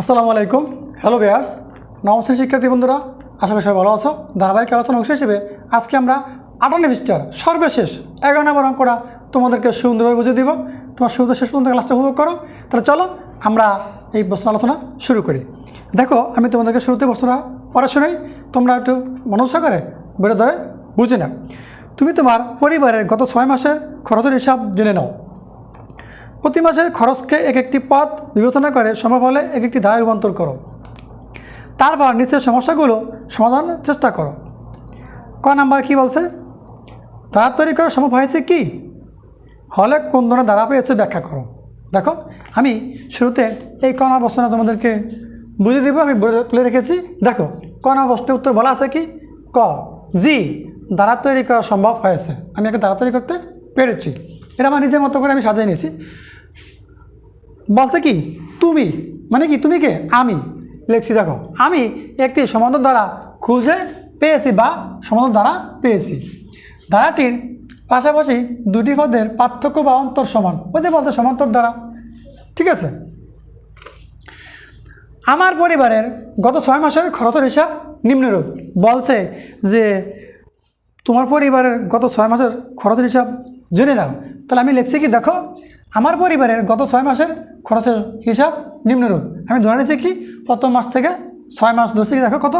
আসসালামু আলাইকুম। Hello Beers namaste শিক্ষার্থী বন্ধুরা। আশা করি সবাই ভালো আছো। ধারাবাহিক আলোচনা অংশ হিসেবে আজকে আমরা আটান্ন পৃষ্ঠার সর্বশেষ এগারো নম্বর অঙ্কটা তোমাদেরকে সুন্দরভাবে বুঝিয়ে দিব। তোমার থেকে শেষ পর্যন্ত ক্লাসটা উপভোগ করো। তাহলে চলো আমরা এই প্রশ্ন আলোচনা শুরু করি। দেখো, আমি তোমাদেরকে শুরুতে প্রশ্নটা পড়া শোনাই। তোমরা একটু মনোজ করে বেড়ে ধরে বুঝে নাও। তুমি তোমার পরিবারের গত ছয় মাসের খরচের হিসাব জেনে নাও। প্রতি মাসের খরচকে এক একটি পথ বিবেচনা করে সম্ভব হলে এক একটি ধারায় রূপান্তর করো। তারপর নিচের সমস্যাগুলো সমাধানের চেষ্টা করো। ক নাম্বার কি বলছে? ধারা তৈরি করা সম্ভব হয়েছে কি? হলে কোন ধরনের ধারা পেয়েছে ব্যাখ্যা করো। দেখো, আমি শুরুতে এই ক নম্বর প্রশ্নটা তোমাদেরকে বুঝিয়ে দেবো, আমি বলে রেখেছি। দেখো, ক নম্বর প্রশ্নের উত্তর বলা আছে কি? ক, জি, ধারা তৈরি করা সম্ভব হয়েছে। আমি একটা ধারা তৈরি করতে পেরেছি। এটা আমার নিজের মতো করে আমি সাজিয়ে নিয়েছি। বলছে কি, তুমি মানে কি, তুমি কে? আমি লেখছি দেখো, আমি একটি সমান্তর দ্বারা খুঁজে পেয়েছি বা সমান্তর দ্বারা পেয়েছি। ধারাটির পাশাপাশি দুটি পদের পার্থক্য বা অন্তর সমান। ওই যে বলতে সমান্তর দ্বারা ঠিক আছে? আমার পরিবারের গত ছয় মাসের খরচের হিসাব নিম্নরূপ। বলছে যে, তোমার পরিবারের গত ছয় মাসের খরচের হিসাব জেনে নাও। তাহলে আমি লিখছি কি, দেখো আমার পরিবারের গত ছয় মাসের খরচের হিসাব নিম্নরূপ। আমি ধরে নিয়েছি কি, প্রথম মাস থেকে ছয় মাস ধরছি দেখো কত?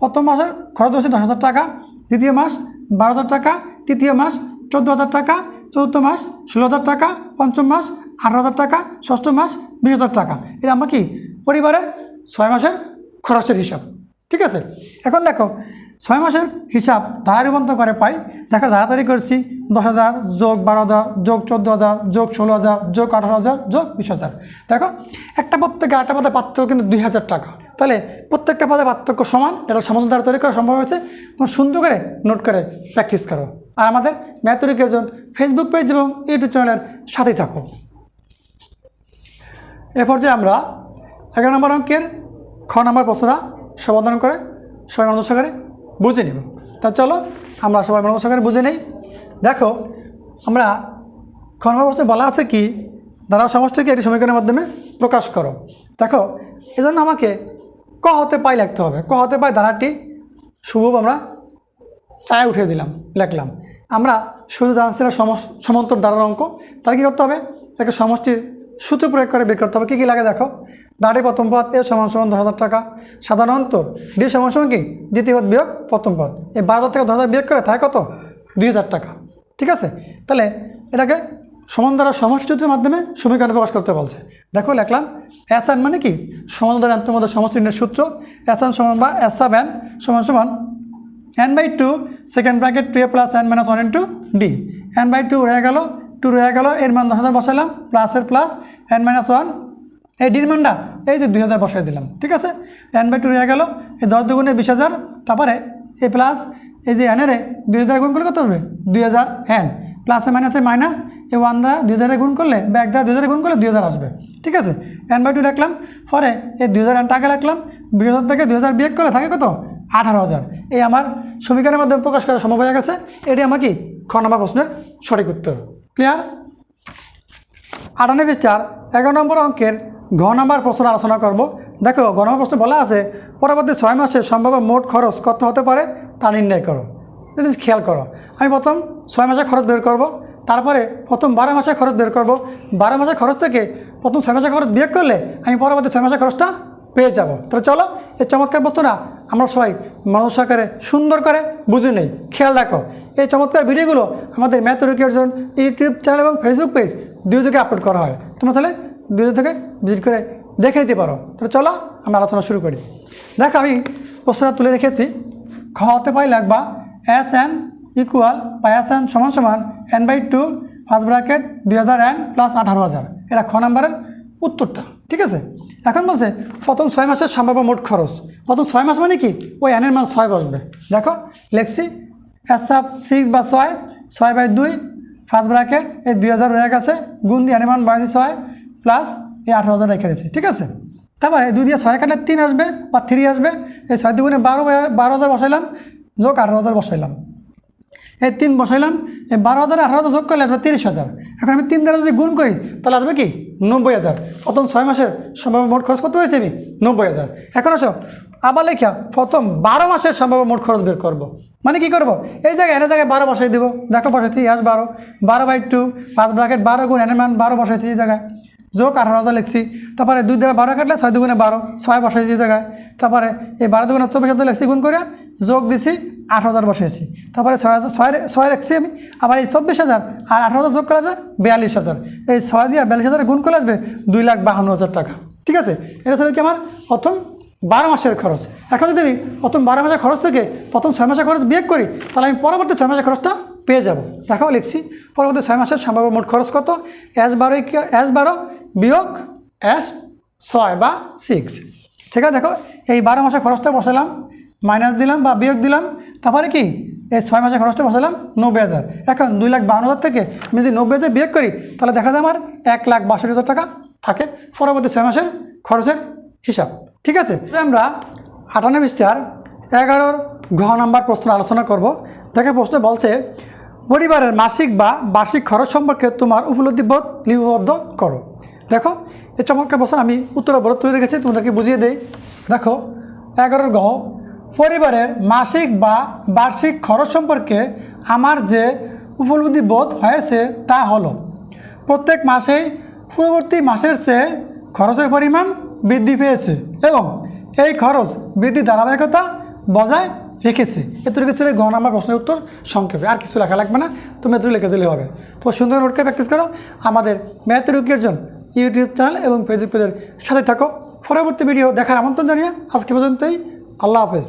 প্রথম মাসের খরচ ধরছি দশ হাজার টাকা, দ্বিতীয় মাস বারো হাজার টাকা, তৃতীয় মাস চোদ্দ হাজার টাকা, চতুর্থ মাস ষোলো হাজার টাকা, পঞ্চম মাস আঠারো হাজার টাকা, ষষ্ঠ মাস বিশ হাজার টাকা। এটা আমার কি? পরিবারের ছয় মাসের খরচের হিসাব। ঠিক আছে? এখন দেখো ছয় মাসের হিসাব ধারা রূপান্তর করে পাই। দেখো ধারাতারি করছি, দশ হাজার যোগ বারো হাজার, যোগ চোদ্দ হাজার, যোগ ষোলো হাজার, যোগ আঠারো হাজার, যোগ বিশ হাজার। দেখো, একটা প্রত্যেকে একটা পদে পার্থক্য কিন্তু দুই হাজার টাকা। তাহলে প্রত্যেকটা পদে পার্থক্য সমান, এটা সমাধান দ্বারা তৈরি করা সম্ভব হয়েছে। তোমার সুন্দর করে নোট করে প্র্যাকটিস করো। আর আমাদের ম্যাথরিকের জন ফেসবুক পেজ এবং ইউটিউব চ্যানেলের সাথেই থাকো। এ যে আমরা এগারো নম্বর অঙ্কের খ নম্বর প্রশ্নটা সমাধান করে, সবাই মনোযোগ সহকারে বুঝে নেব। তা চলো, আমরা সবাই মনোযোগ সহকারে বুঝে নেই। দেখো, আমরা খ নম্বর বলা আছে কি, দ্বারা সমষ্টিকে একটি সমীকরণের মাধ্যমে প্রকাশ করো। দেখো, এজন্য আমাকে ক হতে পাই লিখতে হবে। ক হতে পাই ধারাটি শুভ আমরা চায় উঠিয়ে দিলাম, লিখলাম। আমরা শুধু জানছিলাম সম- সমান্তর দ্বারার অঙ্ক। তাহলে কী করতে হবে? তাকে সমষ্টির সূত্র প্রয়োগ করে বের করতে হবে। কী কী লাগে দেখো? দাঁড়ি, প্রথম পদ, এ সমান সমান দশ হাজার টাকা। সাধারণ অন্তর ডি সমান সমান কি? দ্বিতীয় পদ বিয়োগ প্রথম পদ। এই বারো হাজার টাকা দশ হাজার বিয়োগ করে থাকে কত? দুই হাজার টাকা। ঠিক আছে? তাহলে এটাকে সমান দ্বারা সমষ্টির মাধ্যমে সমীকরণে প্রকাশ করতে বলছে। দেখো লিখলাম এন মানে কি? সমান দ্বারা এর মধ্যে সমষ্টি নির্ণয়ের সূত্র এন সমান বা এস এন সমান সমান N by two, second bracket two A plus N minus one into D. N by two রয়ে গেল টু রয়ে গেল, এর মান দশ হাজার বসালাম প্লাসের প্লাস এন মাইনাস ওয়ান এই ডির মানটা, এই যে দুই হাজার বসাই দিলাম, ঠিক আছে? এন বাই টু রয়ে গেল, এই দশ দুগুণে বিশ হাজার, তারপরে এ প্লাস এই যে এনের দুই হাজার গুণ করলে কত হবে? দুই হাজার এন প্লাসে মাইনাসে মাইনাস এ ওয়ান দ্বারা দুই হাজারে গুণ করলে, বা এক দ্বারা দুই হাজারে গুণ করলে দুই হাজার আসবে, ঠিক আছে? এন বাই টু রাখলাম, পরে এই দুই হাজার এন টাকা রাখলাম, বিশ হাজার থেকে দুই হাজার বিয়োগ করলে থাকে কত? আঠারো হাজার। এই আমার সমীকরণের মাধ্যমে প্রকাশ করা সম্ভব হয়ে গেছে, এটি আমার কি? খ নম্বর প্রশ্নের সঠিক উত্তর। ক্লিয়ার আটান্ন পৃষ্ঠার এগারো নম্বর অঙ্কের ঘ নম্বর প্রশ্ন আলোচনা করব। দেখো, ঘ নম্বর প্রশ্ন বলা আছে, পরবর্তী ছয় মাসে সম্ভাব্য মোট খরচ কত হতে পারে তা নির্ণয় করো। এটা খেয়াল করো। আমি প্রথম ছয় মাসে খরচ বের করব, তারপরে প্রথম বারো মাসের খরচ বের করব। বারো মাসের খরচ থেকে প্রথম ছয় মাসের খরচ বিয়োগ করলে আমি পরবর্তী ছয় মাসের খরচটা পেয়ে যাব। তাহলে চলো, এই চমৎকার বস্তুটা আমরা সবাই মানুষ সহকারে সুন্দর করে বুঝে নেই। খেয়াল রাখো, এই চমৎকার ভিডিওগুলো আমাদের ম্যাথ জন ইউটিউব চ্যানেল এবং ফেসবুক পেজ দুই থেকে আপলোড করা হয়। তোমরা তাহলে দুই থেকে ভিজিট করে দেখে নিতে পারো। তাহলে চলো, আমরা আলোচনা শুরু করি। দেখো, আমি প্রশ্নটা তুলে রেখেছি। খ হতে পাই লাগবা এস এন ইকুয়াল বা এস এন সমান সমান N by two first bracket দুই হাজার এন প্লাস আঠারো হাজার। এটা খ নাম্বারের উত্তরটা, ঠিক আছে? এখন বলছে প্রথম ছয় মাসের সম্ভাব্য মোট খরচ। প্রথম ছয় মাস মানে কি? ওই এনের মান ছয় বসবে। দেখো, লেখছি। এস আপ সিক্স বা ছয় ছয় বাই দুই ফার্স্ট ব্র্যাকেট এই দুই হাজার রয়ে গেছে গুণ দিয়ে এনের মান বাড়াইছি ছয় প্লাস এই আঠারো হাজার রেখে দিয়েছি, ঠিক আছে? তারপরে দুই দিয়ে ছয় কাটলে তিন আসবে বা থ্রি আসবে, এই ছয় দুগুণে বারো বারো হাজার বসাইলাম, যোগ আঠারো হাজার বসাইলাম। এই তিন বসাইলাম এই বারো হাজার, আঠারো হাজার যোগ করলে আসবে তিরিশ হাজার। এখন আমি তিন দ্বারা যদি গুণ করি, তাহলে আসবে কি? নব্বই হাজার। প্রথম ছয় মাসের সম্ভাব্য মোট খরচ কত হয়েছে আমি? নব্বই হাজার। এখন আসো, আবার লেখা, প্রথম বারো মাসের সম্ভাব্য মোট খরচ বের করব। মানে কি করব? এই জায়গায়, এনে জায়গায় বারো বসাই দিব। দেখো বসাইছি, ইয়াস বারো। বারো বাই টু পাঁচ ব্রাকেট বারো গুণ, এনের মান বারো বসাইছি এই জায়গায়। যোগ আঠারো হাজার লিখছি। তারপরে দুই দ্বারা বারো কাটলে ছয় দুগুণে বারো ছয় বসাইছি জায়গায়। তারপরে এই বারো দুগুণে চব্বিশ হাজার লিখছি, গুণ করে যোগ দিছি আট হাজার বসিয়েছি তারপরে ছয় হাজার ছয় ছয় রাখছি আমি। আবার এই চব্বিশ হাজার আর আঠারো হাজার যোগ করে আসবে বিয়াল্লিশ হাজার এই ছয় দিয়ে বিয়াল্লিশ হাজার গুণ করে আসবে দুই লাখ বাহান্ন হাজার টাকা। ঠিক আছে? এটা হলো কি আমার প্রথম বারো মাসের খরচ। এখন যদি আমি প্রথম বারো মাসের খরচ থেকে প্রথম ছয় মাসের খরচ বিয়োগ করি, তাহলে আমি পরবর্তী ছয় মাসের খরচটা পেয়ে যাব। দেখাও লিখছি। পরবর্তী ছয় মাসের সম্ভাব্য মোট খরচ কত? এস বারো এস বারো বিয়োগ এস ছয় বা সিক্স ঠিক আছে, দেখো, এই বারো মাসের খরচটা বসালাম মাইনাস দিলাম বা বিয়োগ দিলাম, তারপরে কি? এই ছয় মাসের খরচটা বসালাম নব্বই হাজার। এখন দুই লাখ বান্ন হাজার থেকে আমি যদি নব্বই হাজার বিয়োগ করি, তাহলে দেখা যায় আমার এক লাখ বাষট্টি হাজার টাকা থাকে পরবর্তী ছয় মাসের খরচের হিসাব। ঠিক আছে আমরা আটানব্বই পৃষ্ঠার এগারোর ঘ নাম্বার প্রশ্ন আলোচনা করব। দেখে প্রশ্ন বলছে পরিবারের মাসিক বা বার্ষিক খরচ সম্পর্কে তোমার উপলব্ধি বোধ লিপিবদ্ধ করো। দেখো, এই চমৎকার বছর আমি উত্তর বড় তৈরি রেখেছি, তোমাদেরকে বুঝিয়ে দেই। দেখো, এগারোর গহ, পরিবারের মাসিক বা বার্ষিক খরচ সম্পর্কে আমার যে উপলব্ধি বোধ হয়েছে তা হলো, প্রত্যেক মাসেই পূর্ববর্তী মাসের চেয়ে খরচের পরিমাণ বৃদ্ধি পেয়েছে এবং এই খরচ বৃদ্ধি ধারাবাহিকতা বজায় রেখেছে। এতটুকু ছিল গণ আমার প্রশ্নের উত্তর সংক্ষেপে। আর কিছু লেখা লাগবে না, তুমি এতটুকু লিখে দিলে হবে। তো সুন্দর নোটকে প্র্যাকটিস করো। আমাদের ম্যাথের উকিয়ের ইউটিউব চ্যানেল এবং ফেসবুক পেজের সাথে থাকো। পরবর্তী ভিডিও দেখার আমন্ত্রণ জানিয়ে আজকে পর্যন্তই। আল্লাহ হাফেজ।